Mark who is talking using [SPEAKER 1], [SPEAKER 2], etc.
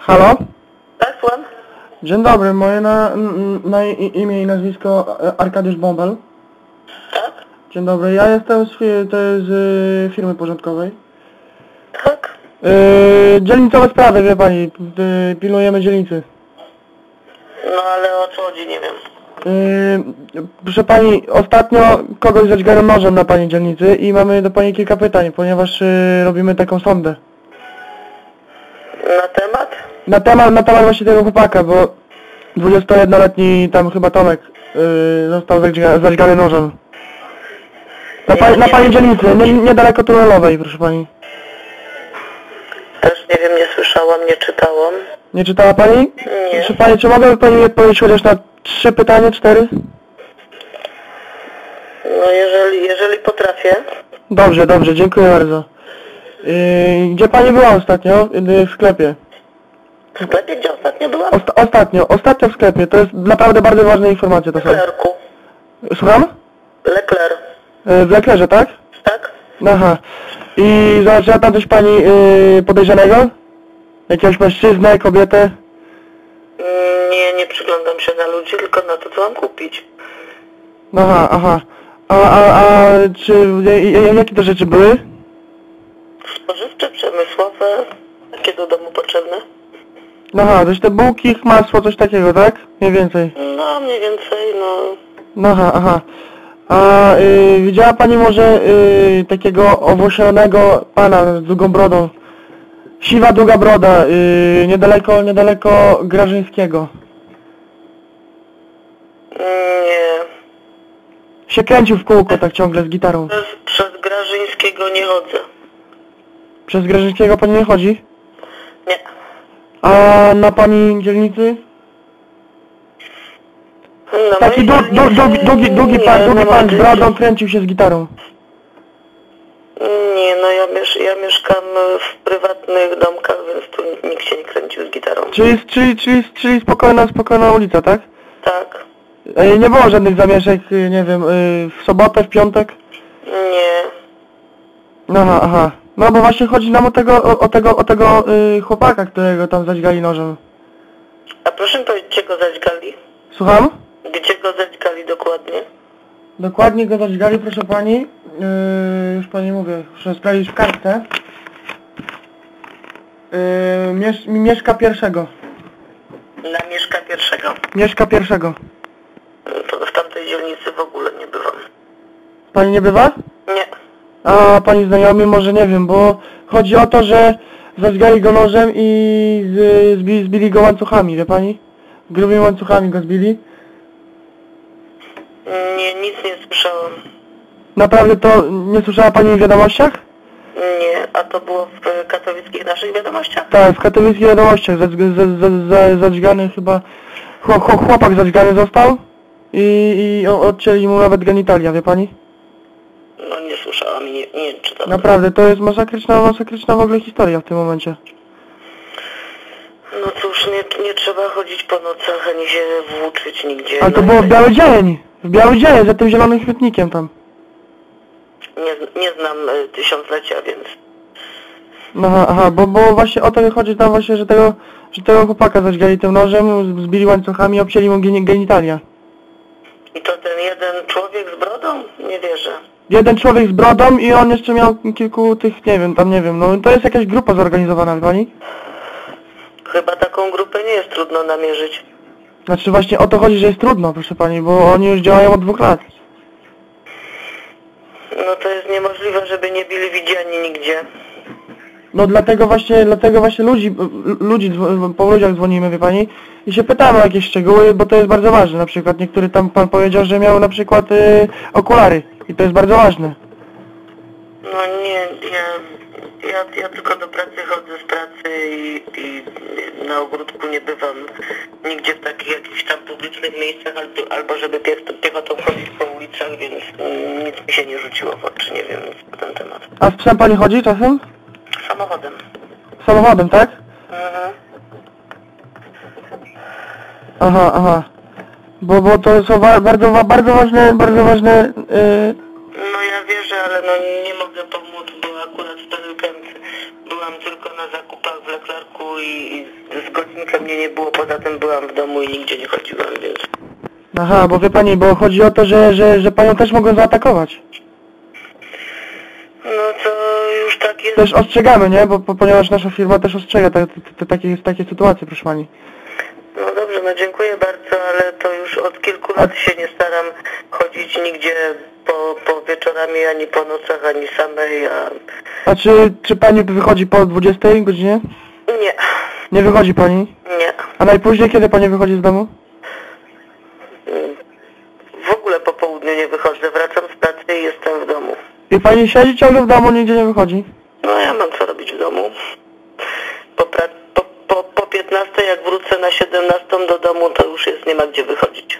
[SPEAKER 1] Halo?
[SPEAKER 2] Tak, słucham?
[SPEAKER 1] Dzień dobry, moje na, na imię i nazwisko e, Arkadiusz Bąbel.
[SPEAKER 2] Tak?
[SPEAKER 1] Dzień dobry, ja jestem z, to jest z y, firmy porządkowej.
[SPEAKER 2] Tak?
[SPEAKER 1] Yy, dzielnicowe sprawy, wie pani, y, pilnujemy dzielnicy.
[SPEAKER 2] No ale o co chodzi, nie wiem.
[SPEAKER 1] Yy, proszę pani, ostatnio kogoś zadźgano nożem na pani dzielnicy i mamy do pani kilka pytań, ponieważ y, robimy taką sondę.
[SPEAKER 2] Na temat?
[SPEAKER 1] Na temat, na temat właśnie tego chłopaka, bo 21-letni tam chyba Tomek yy, został zadźga- zadźgany nożem. Na, pani, na pani dzielnicy, nie, niedaleko tunelowej, proszę pani.
[SPEAKER 2] Też nie wiem, nie słyszałam, nie czytałam.
[SPEAKER 1] Nie czytała pani?
[SPEAKER 2] Nie.
[SPEAKER 1] Proszę pani, czy mogę pani odpowiedzieć chociaż na trzy pytania, cztery?
[SPEAKER 2] No jeżeli, jeżeli potrafię.
[SPEAKER 1] Dobrze, dobrze, dziękuję bardzo. Yy, gdzie pani była ostatnio? Yy, w sklepie.
[SPEAKER 2] W sklepie, gdzie ostatnio byłam?
[SPEAKER 1] Osta ostatnio, ostatnio w sklepie, to jest naprawdę bardzo ważne informacje to są.
[SPEAKER 2] Leclerku.
[SPEAKER 1] Słucham?
[SPEAKER 2] Lecler.
[SPEAKER 1] Yy, w Leklerze, tak?
[SPEAKER 2] Tak?
[SPEAKER 1] Aha. I zobaczyła tam coś pani yy, podejrzanego? Jakiegoś mężczyznę, kobietę?
[SPEAKER 2] Mm, Nie, nie przyglądam się na ludzi, tylko na to, co mam kupić.
[SPEAKER 1] Aha, aha. A, a, a czy, jakie to rzeczy były?
[SPEAKER 2] Spożywcze, przemysłowe, jakie do domu potrzebne?
[SPEAKER 1] Aha, coś te bułki, masło, coś takiego, tak? Mniej więcej.
[SPEAKER 2] No, mniej więcej, no...
[SPEAKER 1] No aha, aha. A y, widziała pani może y, takiego owłosionego pana z długą brodą? Siwa długa broda, y, niedaleko, niedaleko Grażyńskiego.
[SPEAKER 2] Nie.
[SPEAKER 1] Się kręcił w kółko tak ciągle z gitarą.
[SPEAKER 2] Przez, przez Grażyńskiego nie chodzę.
[SPEAKER 1] Przez Grażyńskiego pani nie chodzi?
[SPEAKER 2] Nie.
[SPEAKER 1] A na pani dzielnicy?
[SPEAKER 2] No,
[SPEAKER 1] Taki du, du, du,
[SPEAKER 2] dzielnicy-
[SPEAKER 1] długi, długi
[SPEAKER 2] nie,
[SPEAKER 1] pan,
[SPEAKER 2] no,
[SPEAKER 1] długi pan z
[SPEAKER 2] moi
[SPEAKER 1] brodą kręcił się z gitarą.
[SPEAKER 2] Nie, no ja, miesz ja mieszkam w prywatnych domkach, więc tu nikt się nie kręcił z gitarą.
[SPEAKER 1] Czyli, czyli, czyli, czyli spokojna, spokojna ulica, tak?
[SPEAKER 2] Tak?
[SPEAKER 1] E, Nie było żadnych zamieszek, y, nie wiem, y, w sobotę, w piątek?
[SPEAKER 2] Nie.
[SPEAKER 1] No, Aha, aha. No bo właśnie chodzi nam o tego, o, o tego, o tego y, chłopaka, którego tam zadźgali nożem.
[SPEAKER 2] A proszę mi powiedzieć, gdzie go zadźgali?
[SPEAKER 1] Słucham?
[SPEAKER 2] Gdzie go zadźgali dokładnie?
[SPEAKER 1] Dokładnie go zadźgali, proszę pani. Yy, już pani mówię, muszę sprawdzić w kartce. Yy, mies mieszka pierwszego.
[SPEAKER 2] Na Mieszka pierwszego.
[SPEAKER 1] Mieszka pierwszego.
[SPEAKER 2] To w tamtej dzielnicy w ogóle nie bywam.
[SPEAKER 1] Pani nie bywa?
[SPEAKER 2] Nie.
[SPEAKER 1] A pani znajomy może nie wiem, bo chodzi o to, że zadźgali go nożem i z, zbi zbili go łańcuchami, wie pani? Grubymi łańcuchami go zbili.
[SPEAKER 2] Nie, nic nie słyszałam.
[SPEAKER 1] Naprawdę to nie słyszała pani w wiadomościach?
[SPEAKER 2] Nie. A to było w katowickich naszych wiadomościach?
[SPEAKER 1] Tak, w katowickich wiadomościach zadźg- za- za- za- zadźgany chyba chłop, chłop, chłopak zadźgany został i, i odcięli mu nawet genitalia, wie pani?
[SPEAKER 2] No nie słyszałam i nie, nie czytałam.
[SPEAKER 1] Naprawdę, to jest masakryczna, masakryczna w ogóle historia w tym momencie.
[SPEAKER 2] No cóż, nie, nie trzeba chodzić po nocach, ani się włóczyć nigdzie.
[SPEAKER 1] Ale to
[SPEAKER 2] no,
[SPEAKER 1] było w biały dzień, w biały dzień, za tym zielonym śmietnikiem tam.
[SPEAKER 2] Nie, nie znam y, tysiąclecia, więc...
[SPEAKER 1] No aha, aha, bo, bo właśnie o to chodzi tam właśnie, że tego, że tego chłopaka zadźgali tym nożem, zbili łańcuchami i obcięli mu geni- genitalia.
[SPEAKER 2] I to ten jeden człowiek z brodą? Nie wierzę.
[SPEAKER 1] Jeden człowiek z brodą i on jeszcze miał kilku tych, nie wiem, tam nie wiem, no to jest jakaś grupa zorganizowana, wie pani?
[SPEAKER 2] Chyba taką grupę nie jest trudno namierzyć.
[SPEAKER 1] Znaczy właśnie o to chodzi, że jest trudno, proszę pani, bo oni już działają od dwóch lat.
[SPEAKER 2] No to jest niemożliwe, żeby nie byli widziani nigdzie.
[SPEAKER 1] No dlatego właśnie, dlatego właśnie ludzi, ludzi, po ludziach dzwonimy, wie pani, i się pytamy o jakieś szczegóły, bo to jest bardzo ważne. Na przykład niektóry tam pan powiedział, że miał na przykład y, okulary i to jest bardzo ważne.
[SPEAKER 2] No nie, ja, ja, ja tylko do pracy chodzę z pracy i, i na ogródku nie bywam nigdzie w takich jakichś tam publicznych miejscach, albo, albo żeby piech- piechotą chodzić po ulicach, więc nic mi się nie rzuciło w oczy, nie wiem nic na ten temat.
[SPEAKER 1] A z psem pani chodzi czasem?
[SPEAKER 2] Samochodem.
[SPEAKER 1] Samochodem, tak?
[SPEAKER 2] Mhm.
[SPEAKER 1] Aha, aha. Bo, bo to są wa- bardzo, wa- bardzo ważne, bardzo ważne, y,
[SPEAKER 2] No ja wierzę, ale no nie mogę pomóc, bo akurat w ten weekend byłam tylko na zakupach w Leclercu i, i z godzinkę mnie nie było, poza tym byłam w domu i nigdzie nie chodziłam, więc...
[SPEAKER 1] Aha, bo wie pani, bo chodzi o to, że, że, że panią też mogą zaatakować.
[SPEAKER 2] No to już tak jest.
[SPEAKER 1] Też ostrzegamy, nie? Bo, bo ponieważ nasza firma też ostrzega te, te, te, takie, takie sytuacje, proszę pani.
[SPEAKER 2] No dobrze, no dziękuję bardzo, ale to już od kilku lat się nie staram chodzić nigdzie po, po wieczorami, ani po nocach, ani samej, a...
[SPEAKER 1] A czy, czy pani wychodzi po 20 godzinie?
[SPEAKER 2] Nie,
[SPEAKER 1] Nie wychodzi pani?
[SPEAKER 2] nie.
[SPEAKER 1] A najpóźniej kiedy pani wychodzi z domu?
[SPEAKER 2] W ogóle po południu nie wychodzę, wracam z pracy i jestem w domu.
[SPEAKER 1] I pani siedzi ciągle w domu, nigdzie nie wychodzi?
[SPEAKER 2] No ja mam co już jest, nie ma gdzie wychodzić.